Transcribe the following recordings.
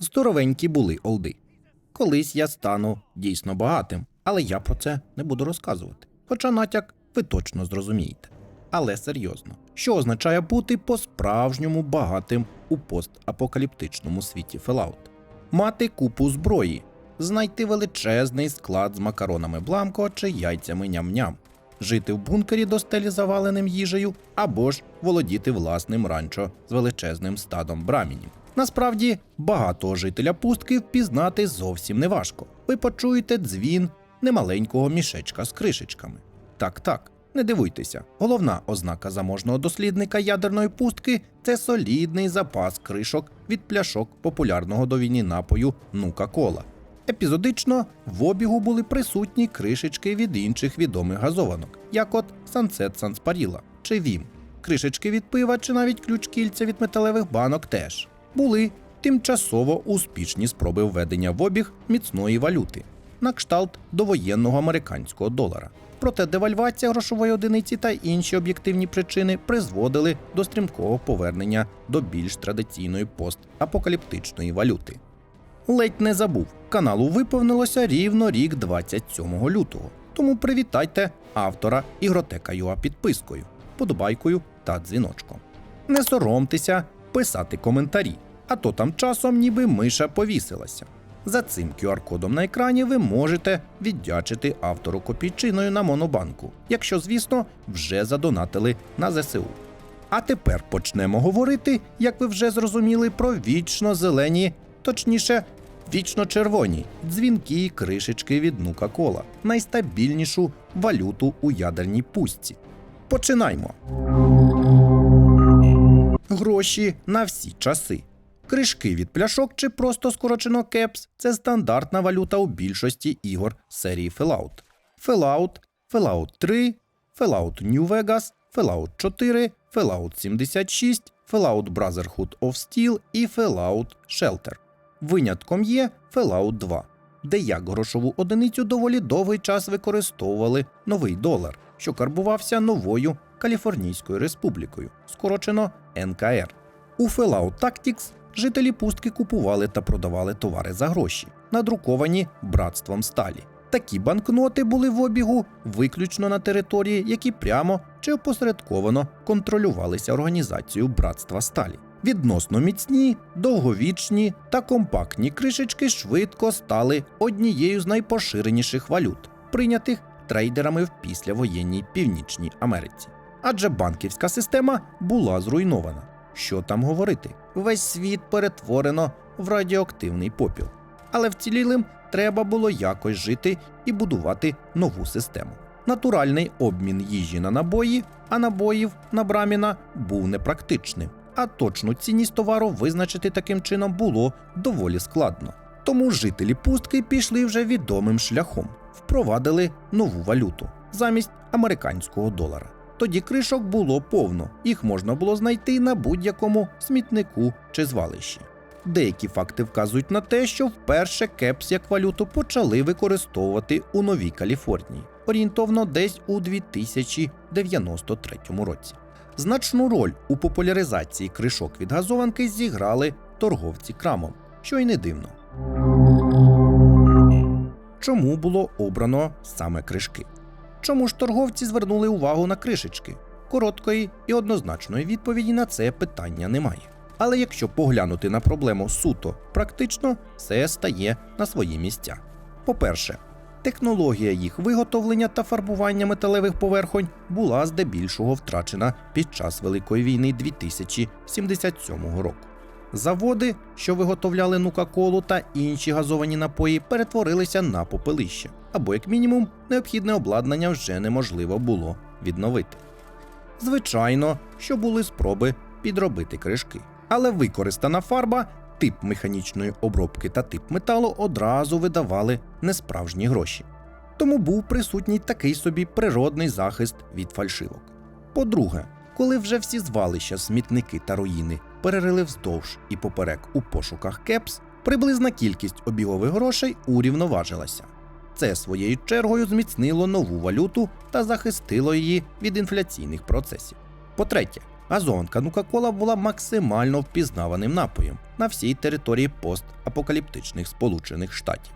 Здоровенькі були олди. Колись я стану дійсно багатим, але я про це не буду розказувати. Хоча натяк ви точно зрозумієте. Але серйозно, що означає бути по-справжньому багатим у постапокаліптичному світі Fallout? Мати купу зброї, знайти величезний склад з макаронами Бламко чи яйцями ням-ням, жити в бункері до стелі заваленим їжею, або ж володіти власним ранчо з величезним стадом брамінів. Насправді, багатого жителя пустки впізнати зовсім не важко. Ви почуєте дзвін немаленького мішечка з кришечками. Так, так, не дивуйтеся. Головна ознака заможного дослідника ядерної пустки це солідний запас кришок від пляшок популярного до війни напою Нука Кола. Епізодично в обігу були присутні кришечки від інших відомих газованок, як от Sunset Sansparilla чи Вім. Кришечки від пива чи навіть ключ кільця від металевих банок теж були тимчасово успішні спроби введення в обіг міцної валюти на кшталт довоєнного американського долара. Проте девальвація грошової одиниці та інші об'єктивні причини призводили до стрімкого повернення до більш традиційної постапокаліптичної валюти. Ледь не забув, каналу виповнилося рівно рік 27 лютого. Тому привітайте автора ігротека Юа підпискою, подобайкою та дзвіночком. Не соромтеся писати коментарі, а то там часом ніби миша повісилася. За цим QR-кодом на екрані ви можете віддячити автору копійчиною на монобанку, якщо, звісно, вже задонатили на ЗСУ. А тепер почнемо говорити, як ви вже зрозуміли, про вічно зелені, точніше, вічно червоні дзвінки і кришечки від Нука Кола, найстабільнішу валюту у ядерній пустці. Починаймо. Гроші на всі часи. Кришки від пляшок чи просто скорочено кепс це стандартна валюта у більшості ігор серії Fallout. Fallout, Fallout 3, Fallout New Vegas, Fallout 4, Fallout 76, Fallout Brotherhood of Steel і Fallout Shelter. Винятком є Fallout 2, де як грошову одиницю доволі довгий час використовували новий долар, що карбувався новою Каліфорнійською республікою, скорочено НКР. У Fallout Tactics жителі пустки купували та продавали товари за гроші, надруковані братством сталі. Такі банкноти були в обігу виключно на території, які прямо чи опосередковано контролювалися організацією братства сталі. Відносно міцні, довговічні та компактні кришечки швидко стали однією з найпоширеніших валют, прийнятих трейдерами в післявоєнній Північній Америці. Адже банківська система була зруйнована. Що там говорити? Весь світ перетворено в радіоактивний попіл. Але вцілілим треба було якось жити і будувати нову систему. Натуральний обмін їжі на набої, а набоїв на браміна був непрактичним, а точну цінність товару визначити таким чином було доволі складно. Тому жителі пустки пішли вже відомим шляхом, впровадили нову валюту замість американського долара. Тоді кришок було повно, їх можна було знайти на будь-якому смітнику чи звалищі. Деякі факти вказують на те, що вперше кепс як валюту почали використовувати у Новій Каліфорнії, орієнтовно десь у 2093 році. Значну роль у популяризації кришок від газованки зіграли торговці крамом, що й не дивно. Чому було обрано саме кришки? Чому ж торговці звернули увагу на кришечки? Короткої і однозначної відповіді на це питання немає. Але якщо поглянути на проблему суто практично, все стає на свої місця. По-перше, технологія їх виготовлення та фарбування металевих поверхонь була здебільшого втрачена під час Великої війни 2077 року. Заводи, що виготовляли нука-колу та інші газовані напої, перетворилися на попелище, або, як мінімум, необхідне обладнання вже неможливо було відновити. Звичайно, що були спроби підробити кришки, але використана фарба, тип механічної обробки та тип металу одразу видавали несправжні гроші. Тому був присутній такий собі природний захист від фальшивок. По-друге, коли вже всі звалища, смітники та руїни перерили вздовж і поперек у пошуках кепс, приблизна кількість обігових грошей урівноважилася. Це своєю чергою зміцнило нову валюту та захистило її від інфляційних процесів. По-третє, газованка Нука-Кола була максимально впізнаваним напоєм на всій території постапокаліптичних Сполучених Штатів.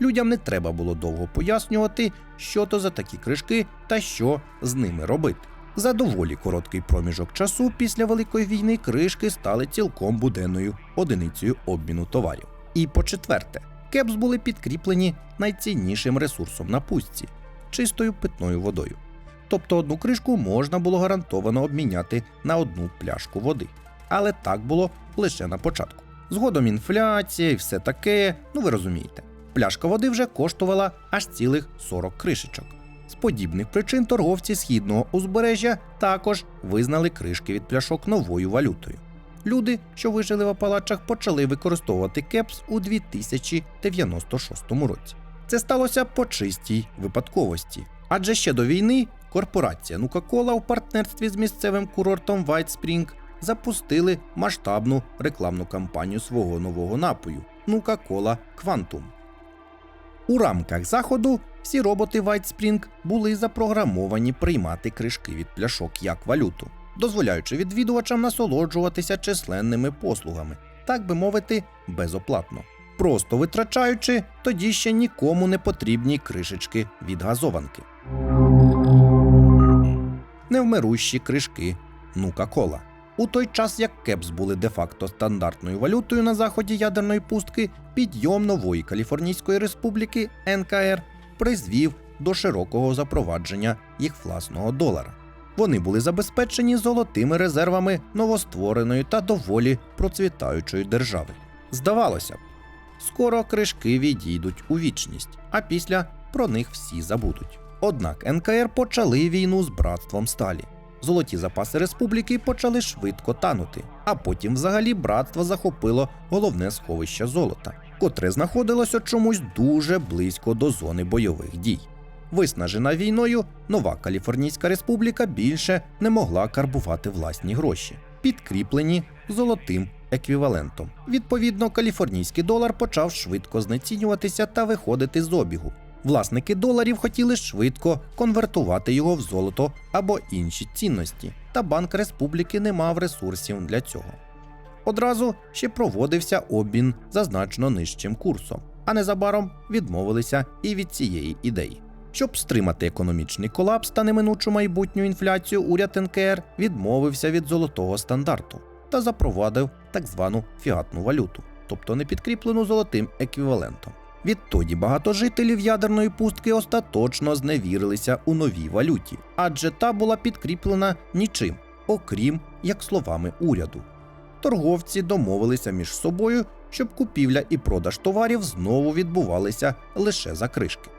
Людям не треба було довго пояснювати, що то за такі кришки та що з ними робити. За доволі короткий проміжок часу після Великої війни кришки стали цілком буденною одиницею обміну товарів. І по четверте, кепс були підкріплені найціннішим ресурсом на пустці чистою питною водою. Тобто одну кришку можна було гарантовано обміняти на одну пляшку води. Але так було лише на початку. Згодом інфляція і все таке, ну ви розумієте. Пляшка води вже коштувала аж цілих 40 кришечок. З подібних причин торговці східного узбережжя також визнали кришки від пляшок новою валютою. Люди, що вижили в Апалачах, почали використовувати кепс у 2096 році. Це сталося по чистій випадковості, адже ще до війни корпорація Нука-Кола у партнерстві з місцевим курортом Spring запустили масштабну рекламну кампанію свого нового напою Нука-Кола Quantum. У рамках заходу всі роботи Spring були запрограмовані приймати кришки від пляшок як валюту, дозволяючи відвідувачам насолоджуватися численними послугами, так би мовити, безоплатно, просто витрачаючи тоді ще нікому не потрібні кришечки від газованки. Невмирущі кришки Нука-Кола. У той час як кепс були де-факто стандартною валютою на заході ядерної пустки, підйом нової Каліфорнійської республіки НКР призвів до широкого запровадження їх власного долара. Вони були забезпечені золотими резервами новоствореної та доволі процвітаючої держави. Здавалося б, скоро кришки відійдуть у вічність, а після про них всі забудуть. Однак НКР почали війну з братством сталі. Золоті запаси республіки почали швидко танути, а потім взагалі братство захопило головне сховище золота, котре знаходилося чомусь дуже близько до зони бойових дій. Виснажена війною, нова Каліфорнійська республіка більше не могла карбувати власні гроші, підкріплені золотим еквівалентом. Відповідно, каліфорнійський долар почав швидко знецінюватися та виходити з обігу. Власники доларів хотіли швидко конвертувати його в золото або інші цінності, та Банк Республіки не мав ресурсів для цього. Одразу ще проводився обмін за значно нижчим курсом, а незабаром відмовилися і від цієї ідеї. Щоб стримати економічний колапс та неминучу майбутню інфляцію, уряд НКР відмовився від золотого стандарту та запровадив так звану фіатну валюту, тобто не підкріплену золотим еквівалентом. Відтоді багато жителів ядерної пустки остаточно зневірилися у новій валюті, адже та була підкріплена нічим, окрім як словами уряду. Торговці домовилися між собою, щоб купівля і продаж товарів знову відбувалися лише за кришки.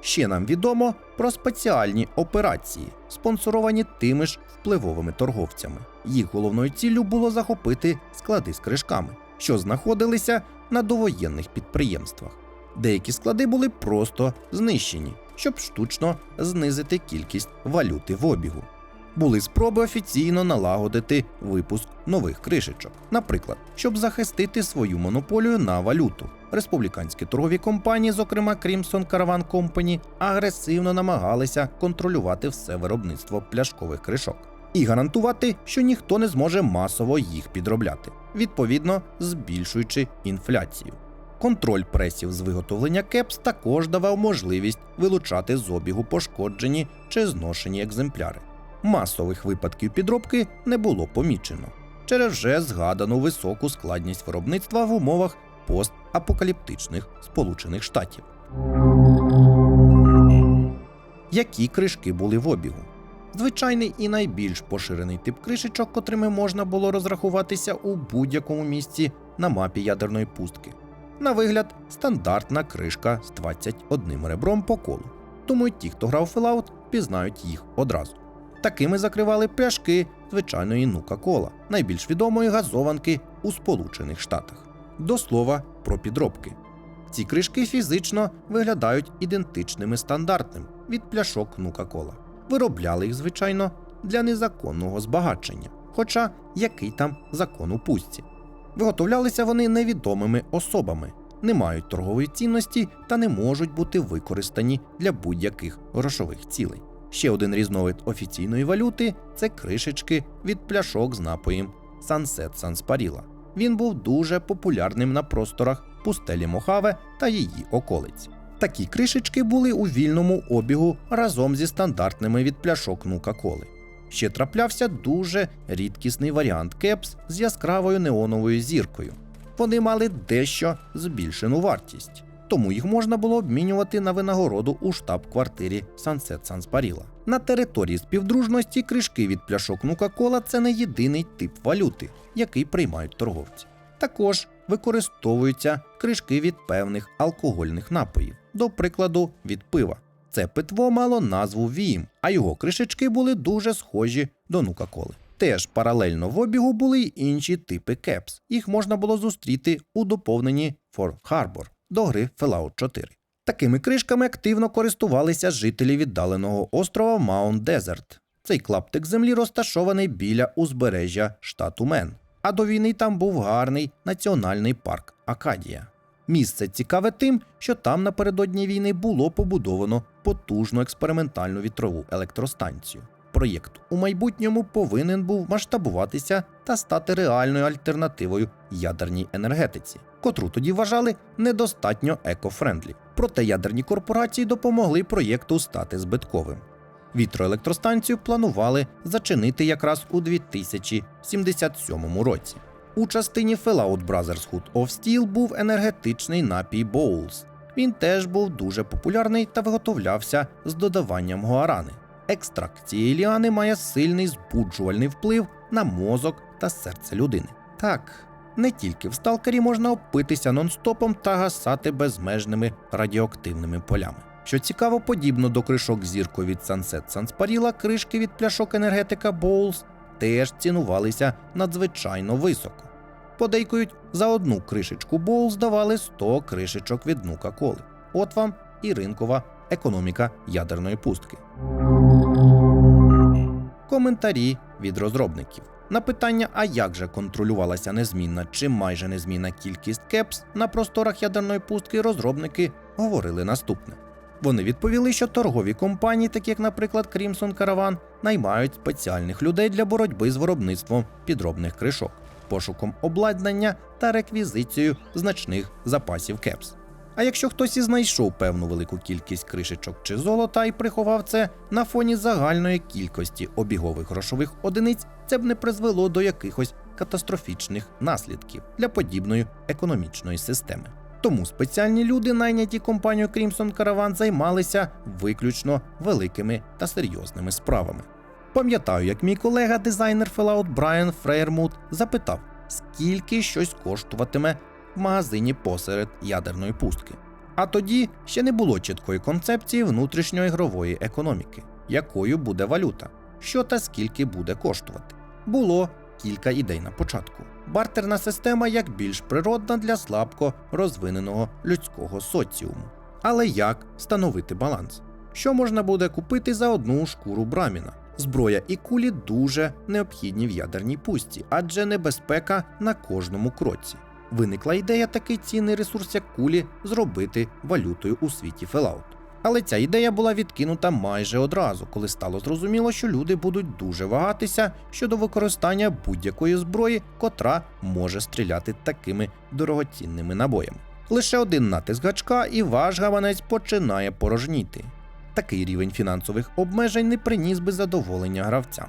Ще нам відомо про спеціальні операції, спонсоровані тими ж впливовими торговцями. Їх головною ціллю було захопити склади з кришками, що знаходилися на довоєнних підприємствах. Деякі склади були просто знищені, щоб штучно знизити кількість валюти в обігу. Були спроби офіційно налагодити випуск нових кришечок, наприклад, щоб захистити свою монополію на валюту. Республіканські торгові компанії, зокрема Crimson Caravan Company, агресивно намагалися контролювати все виробництво пляшкових кришок і гарантувати, що ніхто не зможе масово їх підробляти, відповідно збільшуючи інфляцію. Контроль пресів з виготовлення кепс також давав можливість вилучати з обігу пошкоджені чи зношені екземпляри. Масових випадків підробки не було помічено через вже згадану високу складність виробництва в умовах постапокаліптичних Сполучених Штатів. Які кришки були в обігу? Звичайний і найбільш поширений тип кришечок, котрими можна було розрахуватися у будь-якому місці на мапі ядерної пустки. На вигляд, стандартна кришка з 21 ребром по колу. Тому й ті, хто грав Fallout, пізнають їх одразу. Такими закривали пляшки звичайної Нука-Кола, найбільш відомої газованки у Сполучених Штатах. До слова про підробки. Ці кришки фізично виглядають ідентичними стандартним від пляшок Нука-Кола. Виробляли їх, звичайно, для незаконного збагачення, хоча який там закон у пустці. Виготовлялися вони невідомими особами, не мають торгової цінності та не можуть бути використані для будь-яких грошових цілей. Ще один різновид офіційної валюти це кришечки від пляшок з напоєм Sunset Санспаріла. Він був дуже популярним на просторах пустелі Мохаве та її околиць. Такі кришечки були у вільному обігу разом зі стандартними від пляшок Нука-Коли. Ще траплявся дуже рідкісний варіант кепс з яскравою неоновою зіркою. Вони мали дещо збільшену вартість, тому їх можна було обмінювати на винагороду у штаб-квартирі Сансет Санспаріла. На території співдружності кришки від пляшок Нука-Кола це не єдиний тип валюти, який приймають торговці. Також використовуються кришки від певних алкогольних напоїв, до прикладу, від пива. Це питво мало назву Вім, а його кришечки були дуже схожі до Нука-Коли. Теж паралельно в обігу були й інші типи кепс. Їх можна було зустріти у доповненні For Harbor до гри Fallout 4. Такими кришками активно користувалися жителі віддаленого острова Маунт Дезерт. Цей клаптик землі розташований біля узбережжя штату Мен. А до війни там був гарний національний парк Акадія. Місце цікаве тим, що там напередодні війни було побудовано потужну експериментальну вітрову електростанцію. Проєкт у майбутньому повинен був масштабуватися та стати реальною альтернативою ядерній енергетиці, котру тоді вважали недостатньо екофрендлі. Проте ядерні корпорації допомогли проєкту стати збитковим. Вітроелектростанцію планували зачинити якраз у 2077 році. У частині Fallout Brotherhood of Steel був енергетичний напій Bowls. Він теж був дуже популярний та виготовлявся з додаванням гуарани. Екстракт цієї ліани має сильний збуджувальний вплив на мозок та серце людини. Так, не тільки в сталкері можна опитися нон-стопом та гасати безмежними радіоактивними полями. Що цікаво, подібно до кришок зірко від Sunset Санспаріла, кришки від пляшок енергетика Bowls теж цінувалися надзвичайно високо. Подейкують, за одну кришечку Bowls давали 100 кришечок від нука коли. От вам і ринкова економіка ядерної пустки. Коментарі від розробників. На питання, а як же контролювалася незмінна чи майже незмінна кількість кепс на просторах ядерної пустки, розробники говорили наступне. Вони відповіли, що торгові компанії, такі як, наприклад, Crimson Caravan, наймають спеціальних людей для боротьби з виробництвом підробних кришок, пошуком обладнання та реквізицією значних запасів кепс. А якщо хтось і знайшов певну велику кількість кришечок чи золота і приховав це на фоні загальної кількості обігових грошових одиниць, це б не призвело до якихось катастрофічних наслідків для подібної економічної системи. Тому спеціальні люди, найняті компанією Crimson Caravan, займалися виключно великими та серйозними справами. Пам'ятаю, як мій колега, дизайнер Fallout Брайан Фрейермут запитав, скільки щось коштуватиме в магазині посеред ядерної пустки. А тоді ще не було чіткої концепції внутрішньоігрової економіки, якою буде валюта, що та скільки буде коштувати. Було кілька ідей на початку. Бартерна система як більш природна для слабко розвиненого людського соціуму. Але як встановити баланс? Що можна буде купити за одну шкуру браміна? Зброя і кулі дуже необхідні в ядерній пустці, адже небезпека на кожному кроці. Виникла ідея такий цінний ресурс, як кулі, зробити валютою у світі Fallout. Але ця ідея була відкинута майже одразу, коли стало зрозуміло, що люди будуть дуже вагатися щодо використання будь-якої зброї, котра може стріляти такими дорогоцінними набоями. Лише один натиск гачка, і ваш гаванець починає порожніти. Такий рівень фінансових обмежень не приніс би задоволення гравцям.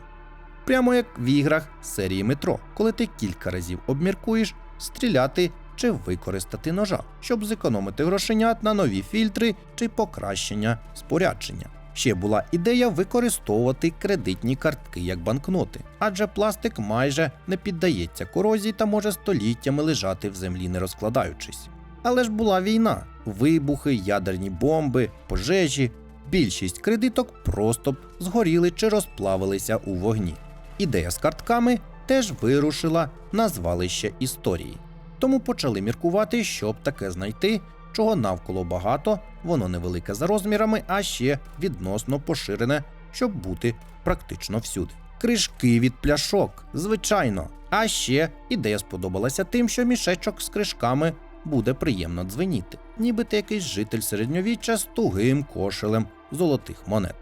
Прямо як в іграх серії метро, коли ти кілька разів обміркуєш стріляти чи використати ножа, щоб зекономити грошенят на нові фільтри чи покращення спорядження. Ще була ідея використовувати кредитні картки як банкноти, адже пластик майже не піддається корозії та може століттями лежати в землі, не розкладаючись. Але ж була війна, вибухи, ядерні бомби, пожежі. Більшість кредиток просто б згоріли чи розплавилися у вогні. Ідея з картками теж вирушила на звалище історії. Тому почали міркувати, щоб таке знайти, чого навколо багато, воно невелике за розмірами, а ще відносно поширене, щоб бути практично всюди. Кришки від пляшок, звичайно. А ще ідея сподобалася тим, що мішечок з кришками буде приємно дзвеніти, нібито якийсь житель середньовіччя з тугим кошелем золотих монет.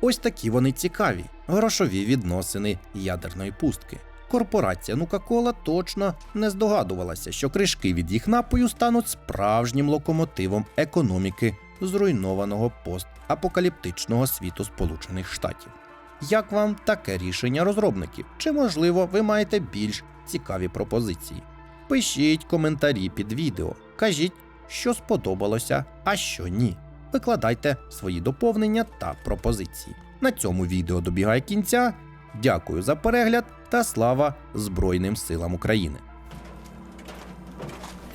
Ось такі вони цікаві: грошові відносини ядерної пустки. Корпорація Нука-Кола точно не здогадувалася, що кришки від їх напою стануть справжнім локомотивом економіки зруйнованого постапокаліптичного світу Сполучених Штатів. Як вам таке рішення розробників? Чи можливо ви маєте більш цікаві пропозиції? Пишіть коментарі під відео, кажіть, що сподобалося, а що ні. Викладайте свої доповнення та пропозиції. На цьому відео добігає кінця. Дякую за перегляд та слава Збройним силам України!